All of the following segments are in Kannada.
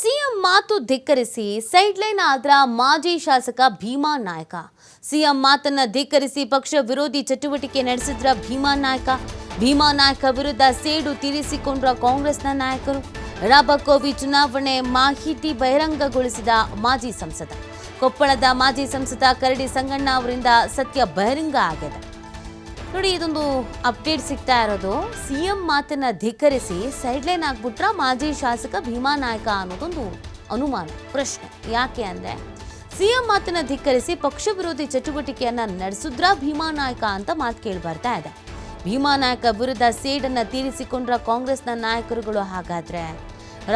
ಸಿಎಂ ಮಾತು ಧಿಕ್ಕರಿಸಿ ಸೈಡ್ಲೈನ್ ಆದ್ರ ಮಾಜಿ ಶಾಸಕ ಭೀಮಾ ನಾಯಕ. ಸಿಎಂ ಮಾತನ್ನ ಧಿಕ್ಕರಿಸಿ ಪಕ್ಷ ವಿರೋಧಿ ಚಟುವಟಿಕೆ ನಡೆಸಿದ್ರ ಭೀಮಾ ನಾಯಕ. ಭೀಮಾ ನಾಯಕ ವಿರುದ್ಧ ಸೇಡು ತೀರಿಸಿಕೊಂಡ್ರ ಕಾಂಗ್ರೆಸ್ನ ನಾಯಕರು. ರಾಬಕೋವಿ ಚುನಾವಣೆ ಮಾಹಿತಿ ಬಹಿರಂಗಗೊಳಿಸಿದ ಮಾಜಿ ಸಂಸದ. ಕೊಪ್ಪಳದ ಮಾಜಿ ಸಂಸದ ಕರಡಿ ಸಂಗಣ್ಣ ಅವರಿಂದ ಸತ್ಯ ಬಹಿರಂಗ ಆಗಿದೆ. ನೋಡಿ, ಇದೊಂದು ಅಪ್ಡೇಟ್ ಸಿಗ್ತಾ ಇರೋದು. ಸಿಎಂ ಮಾತನ್ನ ಧಿಕ್ಕರಿಸಿ ಸೈಡ್ಲೈನ್ ಆಗ್ಬಿಟ್ರ ಮಾಜಿ ಶಾಸಕ ಭೀಮಾ ನಾಯಕ ಅನ್ನೋದೊಂದು ಅನುಮಾನ, ಪ್ರಶ್ನೆ. ಯಾಕೆ ಅಂದ್ರೆ ಸಿಎಂ ಮಾತನ್ನ ಧಿಕ್ಕರಿಸಿ ಪಕ್ಷ ವಿರೋಧಿ ಚಟುವಟಿಕೆಯನ್ನ ನಡೆಸಿದ್ರ ಭೀಮಾ ನಾಯಕ ಅಂತ ಮಾತು ಕೇಳಿ ಬರ್ತಾ ಇದೆ. ಭೀಮಾ ನಾಯಕ ವಿರುದ್ಧ ಸೇಡನ್ನ ತೀರಿಸಿಕೊಂಡ್ರ ಕಾಂಗ್ರೆಸ್ನ ನಾಯಕರುಗಳು ಹಾಗಾದ್ರೆ?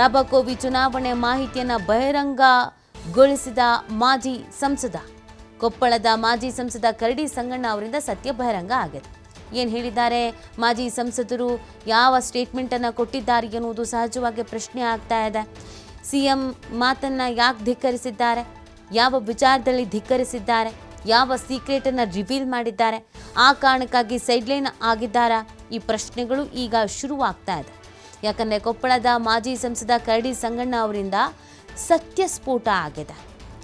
ರಾಬಕೋವಿ ಚುನಾವಣೆ ಮಾಹಿತಿಯನ್ನ ಬಹಿರಂಗಗೊಳಿಸಿದ ಮಾಜಿ ಸಂಸದ, ಕೊಪ್ಪಳದ ಮಾಜಿ ಸಂಸದ ಕರಡಿ ಸಂಗಣ್ಣ ಅವರಿಂದ ಸತ್ಯ ಬಹಿರಂಗ ಆಗಿದೆ. ಏನು ಹೇಳಿದ್ದಾರೆ? ಮಾಜಿ ಸಂಸದರು ಯಾವ ಸ್ಟೇಟ್ಮೆಂಟನ್ನು ಕೊಟ್ಟಿದ್ದಾರೆ ಎನ್ನುವುದು ಸಹಜವಾಗಿ ಪ್ರಶ್ನೆ ಆಗ್ತಾ ಇದೆ. ಸಿ ಎಂ ಮಾತನ್ನು ಯಾಕೆ ಧಿಕ್ಕರಿಸಿದ್ದಾರೆ? ಯಾವ ವಿಚಾರದಲ್ಲಿ ಧಿಕ್ಕರಿಸಿದ್ದಾರೆ? ಯಾವ ಸೀಕ್ರೆಟನ್ನು ರಿವೀಲ್ ಮಾಡಿದ್ದಾರೆ? ಆ ಕಾರಣಕ್ಕಾಗಿ ಸೈಡ್ಲೈನ್ ಆಗಿದ್ದಾರಾ? ಈ ಪ್ರಶ್ನೆಗಳು ಈಗ ಶುರುವಾಗ್ತಾ ಇದೆ. ಯಾಕಂದರೆ ಕೊಪ್ಪಳದ ಮಾಜಿ ಸಂಸದ ಕರಡಿ ಸಂಗಣ್ಣ ಅವರಿಂದ ಸತ್ಯ ಸ್ಫೋಟ ಆಗಿದೆ.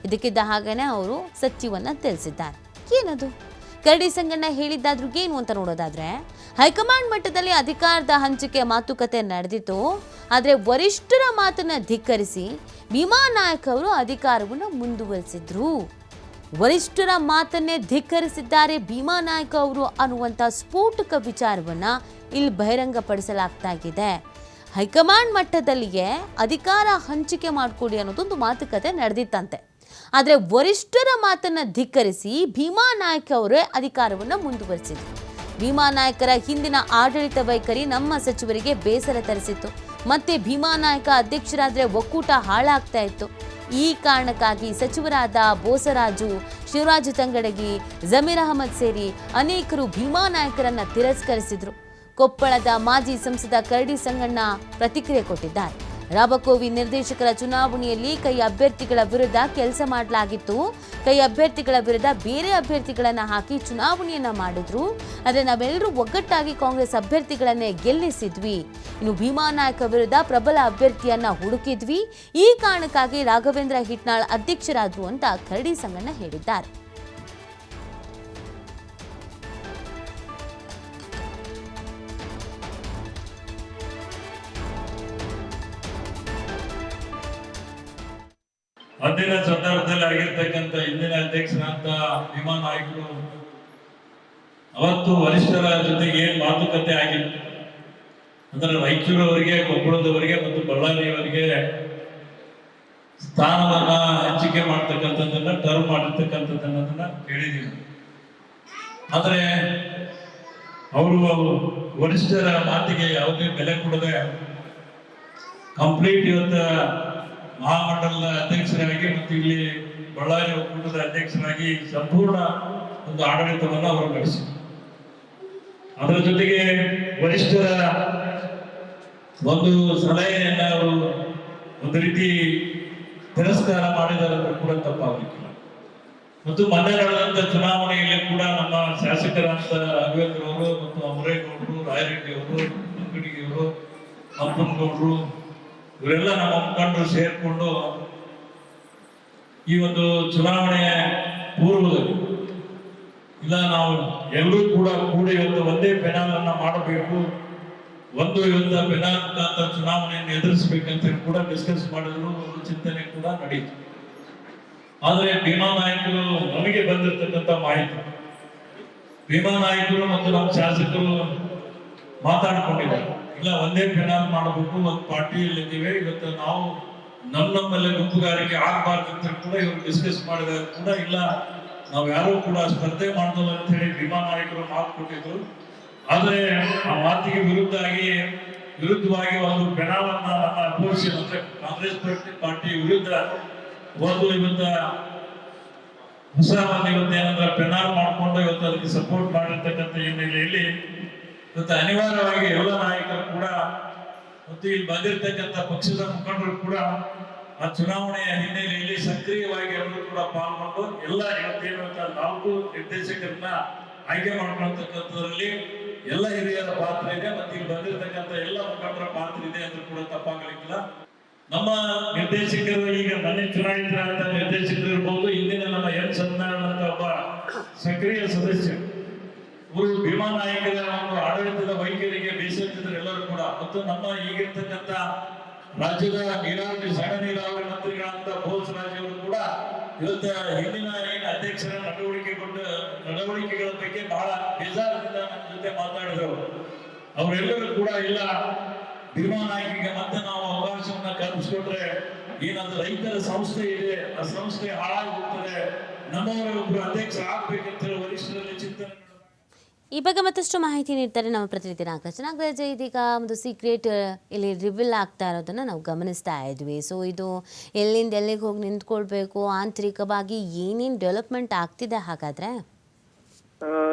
ಇದಕ್ಕಿದ್ದ ಹಾಗೆಯೇ ಅವರು ಸತ್ಯವನ್ನು ತಿಳಿಸಿದ್ದಾರೆ. ಏನದು? ಕರಡಿ ಸಂಗಣ್ಣ ಹೇಳಿದ್ದಾದ್ರೂ ಏನು ಅಂತ ನೋಡೋದಾದ್ರೆ, ಹೈಕಮಾಂಡ್ ಮಟ್ಟದಲ್ಲಿ ಅಧಿಕಾರದ ಹಂಚಿಕೆ ಮಾತುಕತೆ ನಡೆದಿತ್ತು. ಆದರೆ ವರಿಷ್ಠರ ಮಾತನ್ನ ಧಿಕ್ಕರಿಸಿ ಭೀಮಾ ನಾಯಕ್ ಅವರು ಅಧಿಕಾರವನ್ನು ಮುಂದುವರಿಸಿದ್ರು. ವರಿಷ್ಠರ ಮಾತನ್ನೇ ಧಿಕ್ಕರಿಸಿದ್ದಾರೆ ಭೀಮಾ ನಾಯಕ ಅವರು ಅನ್ನುವಂಥ ಸ್ಫೋಟಕ ವಿಚಾರವನ್ನ ಇಲ್ಲಿ ಬಹಿರಂಗಪಡಿಸಲಾಗ್ತಾ ಇದೆ. ಹೈಕಮಾಂಡ್ ಮಟ್ಟದಲ್ಲಿಯೇ ಅಧಿಕಾರ ಹಂಚಿಕೆ ಮಾಡಿಕೊಡಿ ಅನ್ನೋದೊಂದು ಮಾತುಕತೆ ನಡೆದಿತ್ತಂತೆ. ಆದರೆ ವರಿಷ್ಠರ ಮಾತನ್ನು ಧಿಕ್ಕರಿಸಿ ಭೀಮಾ ನಾಯಕ್ ಅವರೇ ಅಧಿಕಾರವನ್ನು ಮುಂದುವರಿಸಿದರು. ಭೀಮಾ ನಾಯಕರ ಹಿಂದಿನ ಆಡಳಿತ ವೈಖರಿ ನಮ್ಮ ಸಚಿವರಿಗೆ ಬೇಸರ ತರಿಸಿತ್ತು. ಮತ್ತೆ ಭೀಮಾ ನಾಯಕ ಅಧ್ಯಕ್ಷರಾದರೆ ಒಕ್ಕೂಟ ಹಾಳಾಗ್ತಾ ಇತ್ತು. ಈ ಕಾರಣಕ್ಕಾಗಿ ಸಚಿವರಾದ ಬೋಸರಾಜು, ಶಿವರಾಜು ತಂಗಡಗಿ, ಜಮೀರ್ ಅಹಮದ್ ಸೇರಿ ಅನೇಕರು ಭೀಮಾ ನಾಯಕರನ್ನು ತಿರಸ್ಕರಿಸಿದರು. ಕೊಪ್ಪಳದ ಮಾಜಿ ಸಂಸದ ಕರಡಿ ಸಂಗಣ್ಣ ಪ್ರತಿಕ್ರಿಯೆ ಕೊಟ್ಟಿದ್ದಾರೆ. ರಾಬಕೋವಿ ನಿರ್ದೇಶಕರ ಚುನಾವಣೆಯಲ್ಲಿ ಕೈ ಅಭ್ಯರ್ಥಿಗಳ ವಿರುದ್ಧ ಕೆಲಸ ಮಾಡಲಾಗಿತ್ತು. ಕೈ ಅಭ್ಯರ್ಥಿಗಳ ವಿರುದ್ಧ ಬೇರೆ ಅಭ್ಯರ್ಥಿಗಳನ್ನು ಹಾಕಿ ಚುನಾವಣೆಯನ್ನ ಮಾಡಿದ್ರು. ಆದರೆ ನಾವೆಲ್ಲರೂ ಒಗ್ಗಟ್ಟಾಗಿ ಕಾಂಗ್ರೆಸ್ ಅಭ್ಯರ್ಥಿಗಳನ್ನೇ ಗೆಲ್ಲಿಸಿದ್ವಿ. ಇನ್ನು ಭೀಮಾ ನಾಯಕ ವಿರುದ್ಧ ಪ್ರಬಲ ಅಭ್ಯರ್ಥಿಯನ್ನ ಹುಡುಕಿದ್ವಿ. ಈ ಕಾರಣಕ್ಕಾಗಿ ರಾಘವೇಂದ್ರ ಹಿಟ್ನಾಳ್ ಅಧ್ಯಕ್ಷರಾದ್ರು ಅಂತ ಕರಡಿ ಸಂಗಣ್ಣ ಹೇಳಿದ್ದಾರೆ. ಅಂದಿನ ಸಂದರ್ಭದಲ್ಲಿ ಆಗಿರ್ತಕ್ಕಂಥ ಹಿಂದಿನ ಅಧ್ಯಕ್ಷರಾದ ಭೀಮಾ ನಾಯಕರು ಅವತ್ತು ವರಿಷ್ಠರ ಜೊತೆಗೆ ಏನ್ ಮಾತುಕತೆ ಆಗಿತ್ತು. ಅಂದ್ರೆ ರಾಯಚೂರವರಿಗೆ, ಕೊಪ್ಪಳದವರಿಗೆ ಮತ್ತು ಬಳ್ಳಾರಿಯವರಿಗೆ ಸ್ಥಾನವನ್ನ ಹಂಚಿಕೆ ಮಾಡ್ತಕ್ಕಂಥದ್ದನ್ನ, ಟರ್ಮ್ ಮಾಡಿರ್ತಕ್ಕಂಥದ್ದನ್ನ ಕೇಳಿದೀವಿ ಆದ್ರೆ ಅವರು ವರಿಷ್ಠರ ಮಾತಿಗೆ ಯಾವುದೇ ಬೆಲೆ ಕೊಡದೆ ಕಂಪ್ಲೀಟ್ ಇವತ್ತ ಮಹಾಮಂಡಲದ ಅಧ್ಯಕ್ಷರಾಗಿ ಮತ್ತು ಇಲ್ಲಿ ಬಳ್ಳಾರಿ ಒಕ್ಕೂಟದ ಅಧ್ಯಕ್ಷರಾಗಿ ಸಂಪೂರ್ಣ ಒಂದು ಆಡಳಿತವನ್ನು ಅವರು ನಡೆಸಿದರು. ಅದರ ಜೊತೆಗೆ ವರಿಷ್ಠರ ಒಂದು ಸಲಹೆಯನ್ನ ಅವರು ಒಂದು ರೀತಿ ತಿರಸ್ಕಾರ ಮಾಡಿದರೆ ಕೂಡ ತಪ್ಪಾಗಲಿಕ್ಕಿಲ್ಲ. ಮತ್ತು ಮೊನ್ನೆ ನಡೆದಂತ ಚುನಾವಣೆಯಲ್ಲಿ ಕೂಡ ನಮ್ಮ ಶಾಸಕರಾದ ರಾಘವೇಂದ್ರ ಅವರು ಮತ್ತು ಅಮರೇಗೌಡರು, ರಾಯರೆಡ್ಡಿ ಅವರು ಅಂಗಡಿಗೆಯವರು ಅಪ್ಪನಗೌಡರು ಇವರೆಲ್ಲ ನಮ್ಮ ಮುಖಂಡರು ಸೇರಿಕೊಂಡು ಈ ಒಂದು ಚುನಾವಣೆ ಪೂರ್ವದಲ್ಲಿ ಇಲ್ಲ, ನಾವು ಎಲ್ಲರೂ ಕೂಡ ಕೂಡಿ ಇವತ್ತು ಒಂದೇ ಪೆನಾಲ್ ಅನ್ನ ಮಾಡಬೇಕು. ಒಂದು ಇವತ್ತು ಪೆನಾಲ್ ಮುಖಾಂತರ ಚುನಾವಣೆಯನ್ನು ಎದುರಿಸಬೇಕಂತ ಕೂಡ ಡಿಸ್ಕಸ್ ಮಾಡಿದ್ರು ಚಿಂತನೆ ಕೂಡ ನಡೀತು. ಆದರೆ ಭೀಮಾ ನಾಯಕರು ನಮಗೆ ಬಂದಿರತಕ್ಕಂಥ ಮಾಹಿತಿ. ಭೀಮಾ ನಾಯಕರು ಮತ್ತು ನಮ್ಮ ಶಾಸಕರು ಮಾತಾಡ್ಕೊಂಡಿದ್ದಾರೆ. ಇಲ್ಲ, ಒಂದೇ ಪೆನಾಲ್ ಮಾಡಬೇಕು, ಒಂದು ಪಾರ್ಟಿಯಲ್ಲಿ ಇದ್ದೀವಿ. ಇವತ್ತು ನಾವು ನಮ್ಮ ನಮ್ಮಲ್ಲೇ ಗುಂಪುಗಾರಿಕೆ ಆಗಬಾರ್ದು ಕೂಡ ಇವರು ಡಿಸ್ಕಸ್ ಮಾಡಿದಾಗ ಕೂಡ ಇಲ್ಲ, ನಾವು ಯಾರು ಕೂಡ ಸ್ಪರ್ಧೆ ಮಾಡೋದಲ್ಲ ಅಂತ ಹೇಳಿ ಭೀಮಾ ನಾಯಕರು ಮಾತು ಕೊಟ್ಟಿದ್ರು. ಆದರೆ ಆ ಮಾತಿಗೆ ವಿರುದ್ಧವಾಗಿ ವಿರುದ್ಧವಾಗಿ ಒಂದು ಪೆನಾಲನ್ನ ನಮ್ಮ ಅಪೋಸಿಷನ್ ಅಂದ್ರೆ ಕಾಂಗ್ರೆಸ್ ಪಾರ್ಟಿ ಪಾರ್ಟಿ ವಿರುದ್ಧ ಒಂದು ಇವತ್ತು ಹೊಸ ಇವತ್ತು ಏನಂದ್ರೆ ಬೆನಾಲ್ ಮಾಡಿಕೊಂಡು ಇವತ್ತು ಅದಕ್ಕೆ ಸಪೋರ್ಟ್ ಮಾಡಿರ್ತಕ್ಕಂಥ ಹಿನ್ನೆಲೆಯಲ್ಲಿ ಇವತ್ತು ಅನಿವಾರ್ಯವಾಗಿ ಎಲ್ಲ ನಾಯಕರು ಕೂಡ ಮತ್ತು ಇಲ್ಲಿ ಬಂದಿರತಕ್ಕಂಥ ಪಕ್ಷದ ಮುಖಂಡರು ಕೂಡ ಆ ಚುನಾವಣೆಯ ಹಿನ್ನೆಲೆಯಲ್ಲಿ ಸಕ್ರಿಯವಾಗಿ ಎಲ್ಲರೂ ಕೂಡ ಪಾಲ್ಗೊಂಡು ಎಲ್ಲ ಇವತ್ತೇನು ಇವತ್ತು ನಾಲ್ಕು ನಿರ್ದೇಶಕರನ್ನ ಆಯ್ಕೆ ಮಾಡ್ಕೊಳ್ತಕ್ಕಂಥದ್ರಲ್ಲಿ ಎಲ್ಲ ಹಿರಿಯರ ಪಾತ್ರ ಇದೆ ಮತ್ತು ಇಲ್ಲಿ ಬಂದಿರತಕ್ಕಂಥ ಎಲ್ಲ ಮುಖಂಡರ ಪಾತ್ರ ಇದೆ ಅಂತ ಕೂಡ ತಪ್ಪಾಗಲಿಕ್ಕಿಲ್ಲ. ನಮ್ಮ ನಿರ್ದೇಶಕರು ಈಗ ಮನೆ ಚುನಾಯಿತರಾದಂತಹ ನಿರ್ದೇಶಕರು ಇರ್ಬೋದು ಇಂದಿನ ನಮ್ಮ ಎನ್ ಸತ್ಯನಾರಾಯಣ ಅಂತ ಒಬ್ಬ ಸಕ್ರಿಯ ಸದಸ್ಯ ಭೀಮಾ ನಾಯಕರ ಒಂದು ಆಡಳಿತದ ವೈಖರಿಗೆ ಬೇಸತ್ತಿದ್ರು ಎಲ್ಲರೂ ಕೂಡ ಮತ್ತು ನಮ್ಮ ಈಗಿರ್ತಕ್ಕಂಥ ರಾಜ್ಯದ ನೀರಾವರಿ, ಸಣ್ಣ ನೀರಾವರಿ ಮಂತ್ರಿಗಳಂತ ಬೋಸ್ ರಾಜ್ಯವರು ಕೂಡ ಇವತ್ತ ಹಿಂದಿನ ಏನು ಅಧ್ಯಕ್ಷರ ನಡವಳಿಕೆಗೊಂಡ ನಡವಳಿಕೆಗಳ ಬಗ್ಗೆ ಬಹಳ ಬೇಜಾರದಿಂದ ನಮ್ಮ ಜೊತೆ ಮಾತಾಡಿದ್ರು ಅವರೆಲ್ಲರೂ ಕೂಡ ಇಲ್ಲ, ಭೀಮಾ ನಾಯಕಿಗೆ ಮತ್ತೆ ನಾವು ಅವಕಾಶವನ್ನ ಕಲ್ಪಿಸ್ಕೊಟ್ರೆ ಏನದು ರೈತರ ಸಂಸ್ಥೆ ಇದೆ, ಆ ಸಂಸ್ಥೆ ಹಾಳಾಗಿ ಹೋಗ್ತದೆ ನಮ್ಮವರ ಒಬ್ರು ಅಧ್ಯಕ್ಷ ಆಗ್ಬೇಕಂತ ವರಿಷ್ಠರಲ್ಲಿ ಚಿಂತನೆ. ಈ ಬಗ್ಗೆ ಮತ್ತಷ್ಟು ಮಾಹಿತಿ ನೀಡ್ತಾರೆ ನಮ್ಮ ಪ್ರತಿನಿಧಿ ನಾಗರಾಜ್. ನಾಗರಾಜ್ ಇದೀಗ ಒಂದು ಸೀಕ್ರೆಟ್ ಇಲ್ಲಿ ರಿವಿಲ್ ಆಗ್ತಾ ಇರೋದನ್ನು ನಾವು ಗಮನಿಸ್ತಾ ಇದ್ವಿ. ಸೊ ಇದು ಎಲ್ಲಿಂದ ಎಲ್ಲಿಗೆ ಹೋಗಿ ನಿಂತ್ಕೊಳ್ಬೇಕು, ಆಂತರಿಕವಾಗಿ ಏನೇನು ಡೆವಲಪ್ಮೆಂಟ್ ಆಗ್ತಿದೆ ಹಾಗಾದ್ರೆ?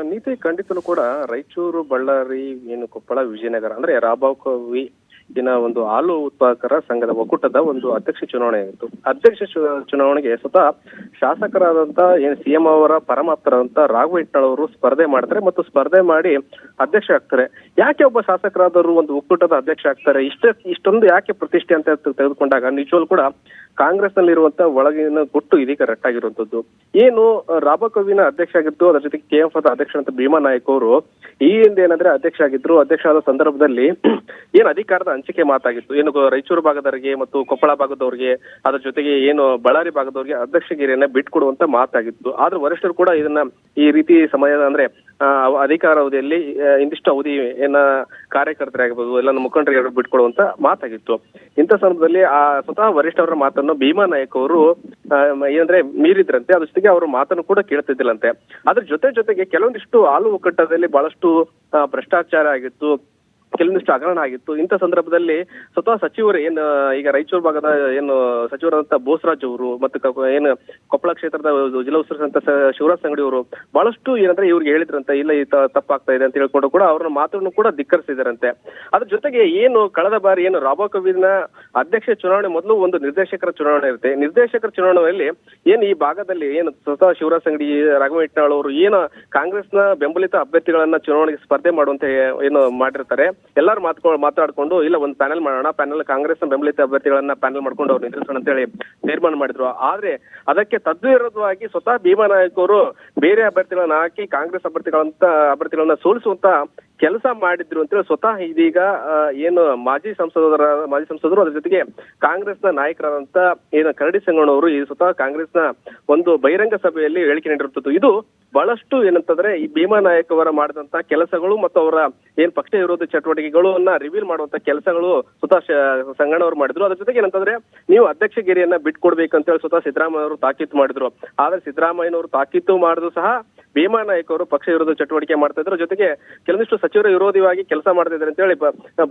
ನೀತಿ ಖಂಡಿತನು ಕೂಡ ರಾಯಚೂರು, ಬಳ್ಳಾರಿ, ಏನು ಕೊಪ್ಪಳ, ವಿಜಯನಗರ, ಅಂದ್ರೆ ರಾಬಾವಿ ದಿನ ಒಂದು ಹಾಲು ಉತ್ಪಾದಕರ ಸಂಘದ ಒಕ್ಕೂಟದ ಒಂದು ಅಧ್ಯಕ್ಷ ಚುನಾವಣೆ ಆಗಿತ್ತು. ಅಧ್ಯಕ್ಷ ಚುನಾವಣೆಗೆ ಸ್ವತಃ ಶಾಸಕರಾದಂತ ಏನ್ ಸಿಎಂ ಅವರ, ಪರಮಾಪ್ತರಾದಂತ ರಾಘವ ಇಟ್ನಾಳ್ ಅವರು ಸ್ಪರ್ಧೆ ಮಾಡ್ತಾರೆ ಮತ್ತು ಸ್ಪರ್ಧೆ ಮಾಡಿ ಅಧ್ಯಕ್ಷ ಆಗ್ತಾರೆ. ಯಾಕೆ ಒಬ್ಬ ಶಾಸಕರಾದವರು ಒಂದು ಒಕ್ಕೂಟದ ಅಧ್ಯಕ್ಷ ಆಗ್ತಾರೆ? ಇಷ್ಟ, ಇಷ್ಟೊಂದು ಯಾಕೆ ಪ್ರತಿಷ್ಠೆ ಅಂತ ತೆಗೆದುಕೊಂಡಾಗ ನಿಜವಾಗ್ಲೂ ಕೂಡ ಕಾಂಗ್ರೆಸ್ ನಲ್ಲಿರುವಂತ ಒಳಗಿನ ಗುಟ್ಟು ಇದೀಗ ರಟ್ಟಾಗಿರುವಂತದ್ದು. ಏನು ರಾಬಕವಿನ ಅಧ್ಯಕ್ಷ ಆಗಿದ್ದು, ಅದರ ಜೊತೆಗೆ ಕೆ ಎಫ್ ಅಧ್ಯಕ್ಷ ಅಂತ ಭೀಮಾ ನಾಯಕ್ ಅವರು ಈ ಹಿಂದೆ ಏನಂದ್ರೆ ಅಧ್ಯಕ್ಷ ಆಗಿದ್ರು. ಅಧ್ಯಕ್ಷ ಆದ ಸಂದರ್ಭದಲ್ಲಿ ಏನ್ ಅಧಿಕಾರದ ಹಂಚಿಕೆ ಮಾತಾಗಿತ್ತು. ಏನು ರಾಯಚೂರು ಭಾಗದವರಿಗೆ ಮತ್ತು ಕೊಪ್ಪಳ ಭಾಗದವರಿಗೆ, ಅದರ ಜೊತೆಗೆ ಏನು ಬಳ್ಳಾರಿ ಭಾಗದವರಿಗೆ ಅಧ್ಯಕ್ಷಗಿರಿಯನ್ನ ಬಿಟ್ಕೊಡುವಂತ ಮಾತಾಗಿತ್ತು. ಆದ್ರೆ ವರಿಷ್ಠರು ಕೂಡ ಇದನ್ನ ಈ ರೀತಿ ಸಮಯ ಅಂದ್ರೆ ಅಧಿಕಾರ ಅವಧಿಯಲ್ಲಿ ಇಂದಿಷ್ಟು ಅವಧಿ ಏನ ಕಾರ್ಯಕರ್ತರಾಗಿರ್ಬೋದು ಎಲ್ಲ ಮುಖಂಡರಿಗೆ ಬಿಟ್ಕೊಡುವಂತ ಮಾತಾಗಿತ್ತು. ಇಂಥ ಸಂದರ್ಭದಲ್ಲಿ ಆ ಸ್ವತಃ ವರಿಷ್ಠವರ ಮಾತನ್ನು ಭೀಮಾ ನಾಯಕ್ ಅವರು ಏನಂದ್ರೆ ಮೀರಿದ್ರಂತೆ. ಅದ್ರ ಜೊತೆಗೆ ಅವರ ಮಾತನ್ನು ಕೂಡ ಕೇಳ್ತಿದ್ದಿಲ್ಲಂತೆ. ಅದ್ರ ಜೊತೆ ಜೊತೆಗೆ ಕೆಲವೊಂದಿಷ್ಟು ಹಾಲು ಒಕ್ಕಟ್ಟದಲ್ಲಿ ಬಹಳಷ್ಟು ಭ್ರಷ್ಟಾಚಾರ ಆಗಿತ್ತು. ಕೆಲವೊಂದಿಷ್ಟು ಹಗರಣ ಆಗಿತ್ತು. ಇಂಥ ಸಂದರ್ಭದಲ್ಲಿ ಸ್ವತಃ ಸಚಿವರು ಏನು, ಈಗ ರಾಯಚೂರು ಭಾಗದ ಏನು ಸಚಿವರಾದಂತಹ ಬೋಸರಾಜ್ ಅವರು ಮತ್ತು ಏನು ಕೊಪ್ಪಳ ಕ್ಷೇತ್ರದ ಜಿಲ್ಲಾ ಉಸ್ತುವಾರಿ ಶಿವರಾಜ್ ಸಂಗಡಿ ಅವರು ಬಹಳಷ್ಟು ಏನಂದ್ರೆ ಇವ್ರಿಗೆ ಹೇಳಿದ್ರಂತೆ, ಇಲ್ಲ ಈ ತಪ್ಪಾಗ್ತಾ ಇದೆ ಅಂತ ಹೇಳ್ಕೊಂಡು ಕೂಡ ಅವ್ರನ್ನ ಮಾತನ್ನು ಕೂಡ ಧಿಕ್ಕರಿಸಿದಾರಂತೆ. ಅದ್ರ ಜೊತೆಗೆ ಏನು ಕಳೆದ ಬಾರಿ ಏನು ರಾಬೋ ಕವಿನ ಅಧ್ಯಕ್ಷ ಚುನಾವಣೆ ಮೊದಲು ಒಂದು ನಿರ್ದೇಶಕರ ಚುನಾವಣೆ ಇರುತ್ತೆ. ನಿರ್ದೇಶಕರ ಚುನಾವಣೆಯಲ್ಲಿ ಏನು ಈ ಭಾಗದಲ್ಲಿ ಏನು ಸ್ವತಃ ಶಿವರಾಜ್ ಸಂಗಡಿ, ರಾಘವ ಇಟ್ನಾಳ್ ಅವರು ಏನು ಕಾಂಗ್ರೆಸ್ನ ಬೆಂಬಲಿತ ಅಭ್ಯರ್ಥಿಗಳನ್ನ ಚುನಾವಣೆಗೆ ಸ್ಪರ್ಧೆ ಮಾಡುವಂತೆ ಏನು ಮಾಡಿರ್ತಾರೆ. ಎಲ್ಲರೂ ಮಾತ್ಕೊ, ಮಾತಾಡ್ಕೊಂಡು, ಇಲ್ಲ ಒಂದು ಪ್ಯಾನೆಲ್ ಮಾಡೋಣ ಪ್ಯಾನೆಲ್ ಕಾಂಗ್ರೆಸ್ನ ಬೆಂಬಲಿತ ಅಭ್ಯರ್ಥಿಗಳನ್ನ ಪ್ಯಾನೆಲ್ ಮಾಡ್ಕೊಂಡು ಅವ್ರು ನಿಲ್ಲಿಸೋಣ ಅಂತ ಹೇಳಿ ತೀರ್ಮಾನ ಮಾಡಿದ್ರು. ಆದ್ರೆ ಅದಕ್ಕೆ ತದ್ವಿರೋಧವಾಗಿ ಸ್ವತಃ ಭೀಮಾ ನಾಯಕ್ ಅವರು ಬೇರೆ ಅಭ್ಯರ್ಥಿಗಳನ್ನ ಹಾಕಿ ಕಾಂಗ್ರೆಸ್ ಅಭ್ಯರ್ಥಿಗಳಂತ ಅಭ್ಯರ್ಥಿಗಳನ್ನ ಸೋಲಿಸುವಂತ ಕೆಲಸ ಮಾಡಿದ್ರು ಅಂತೇಳಿ ಸ್ವತಃ ಇದೀಗ ಏನು ಮಾಜಿ ಸಂಸದರ, ಮಾಜಿ ಸಂಸದರು ಅದ್ರ ಜೊತೆಗೆ ಕಾಂಗ್ರೆಸ್ನ ನಾಯಕರಾದಂತ ಏನು ಕರಡಿ ಸಂಗಣ್ಣವರು ಈ ಸ್ವತಃ ಕಾಂಗ್ರೆಸ್ನ ಒಂದು ಬಹಿರಂಗ ಸಭೆಯಲ್ಲಿ ಹೇಳಿಕೆ ನೀಡಿರುತ್ತದ್ದು ಇದು ಬಹಳಷ್ಟು ಏನಂತಂದ್ರೆ ಈ ಭೀಮಾ ನಾಯಕ್ ಅವರ ಮಾಡಿದಂತ ಕೆಲಸಗಳು ಮತ್ತು ಅವರ ಏನ್ ಪಕ್ಷ ವಿರೋಧ ಚಟುವಟಿಕೆಗಳನ್ನ ರಿವೀಲ್ ಮಾಡುವಂತ ಕೆಲಸಗಳು ಸ್ವತಃ ಶ- ಸಂಗಣ್ಣವರು ಮಾಡಿದ್ರು. ಅದ್ರ ಜೊತೆಗೆ ಏನಂತಂದ್ರೆ ನೀವು ಅಧ್ಯಕ್ಷಗಿರಿಯನ್ನ ಬಿಟ್ಕೊಡ್ಬೇಕಂತ ಹೇಳಿ ಸ್ವತಃ ಸಿದ್ದರಾಮಯ್ಯ ಅವರು ತಾಕೀತು ಮಾಡಿದ್ರು. ಆದ್ರೆ ಸಿದ್ದರಾಮಯ್ಯನವರು ತಾಕೀತು ಮಾಡಿದ್ರು ಸಹ ಭೀಮಾ ನಾಯಕ್ ಅವರು ಪಕ್ಷ ವಿರೋಧ ಚಟುವಟಿಕೆ ಮಾಡ್ತಾ ಇದ್ರು. ಜೊತೆಗೆ ಕೆಲವೊಂದಿಷ್ಟು ಸಚಿವರ ವಿರೋಧಿಯಾಗಿ ಕೆಲಸ ಮಾಡ್ತಾ ಇದ್ದಾರೆ ಅಂತ ಹೇಳಿ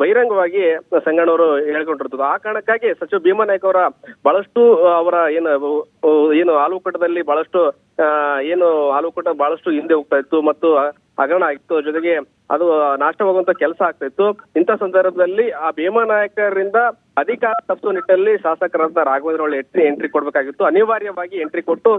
ಬಹಿರಂಗವಾಗಿ ಸಂಗಣ್ಣವರು ಹೇಳ್ಕೊಂಡಿರ್ತದ್ದು ಆ ಕಾರಣಕ್ಕಾಗಿ ಸಚಿವ ಭೀಮಾ ನಾಯಕ್ ಅವರ ಬಹಳಷ್ಟು ಅವರ ಏನು ಏನು ಆಲೂಕೂಟದಲ್ಲಿ ಬಹಳಷ್ಟು ಏನು ಆಲೂಕೂಟ ಬಹಳಷ್ಟು ಹಿಂದೆ ಹೋಗ್ತಾ ಇತ್ತು ಮತ್ತು ಹಗರಣ ಆಗಿತ್ತು. ಜೊತೆಗೆ ಅದು ನಾಶವಾಗುವಂತ ಕೆಲಸ ಆಗ್ತಾ ಇತ್ತು. ಇಂಥ ಸಂದರ್ಭದಲ್ಲಿ ಆ ಭೀಮಾ ನಾಯಕರಿಂದ ಅಧಿಕಾರ ತಪ್ಪಿಸುವ ನಿಟ್ಟಿನಲ್ಲಿ ಶಾಸಕರಾದ ರಾಘವೇಂದ್ರ ಒಳ್ಳೆ ಎಂಟ್ರಿ ಎಂಟ್ರಿ ಕೊಡಬೇಕಾಗಿತ್ತು. ಅನಿವಾರ್ಯವಾಗಿ ಎಂಟ್ರಿ ಕೊಟ್ಟು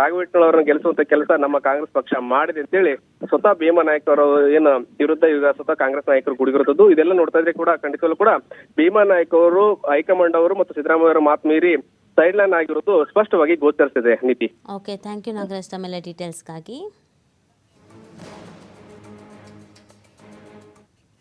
ರಾಘವೇಂದ್ರ ಅವರನ್ನು ಗೆಲ್ಲಿಸುವಂತ ಕೆಲಸ ನಮ್ಮ ಕಾಂಗ್ರೆಸ್ ಪಕ್ಷ ಮಾಡಿದೆ ಅಂತೇಳಿ ಸ್ವತಃ ಭೀಮಾ ನಾಯ್ಕ ಅವರು ಏನು ವಿರುದ್ಧ ಈಗ ಸ್ವತಃ ಕಾಂಗ್ರೆಸ್ ನಾಯಕರು ಗುಡಿಗಿರುತ್ತದ್ದು ಇದೆಲ್ಲ ನೋಡ್ತಾ ಇದ್ರೆ ಕೂಡ ಖಂಡಿತವಲ್ಲೂ ಕೂಡ ಭೀಮಾ ನಾಯಕ್ ಅವರು ಹೈಕಮಾಂಡ್ ಅವರು ಮತ್ತು ಸಿದ್ದರಾಮಯ್ಯ ಅವರ ಮಾತು ಮೀರಿ ಸೈಡ್ ಲೈನ್ ಆಗಿರೋದು ಸ್ಪಷ್ಟವಾಗಿ ಗೋಚರಿಸಿದೆ ನೀತಿ. ಓಕೆ ಥ್ಯಾಂಕ್ ಯು ನಾಗರಾಜ್ ತಮ್ಮೆಲ್ಲ ಡೀಟೇಲ್ಸ್ಗಾಗಿ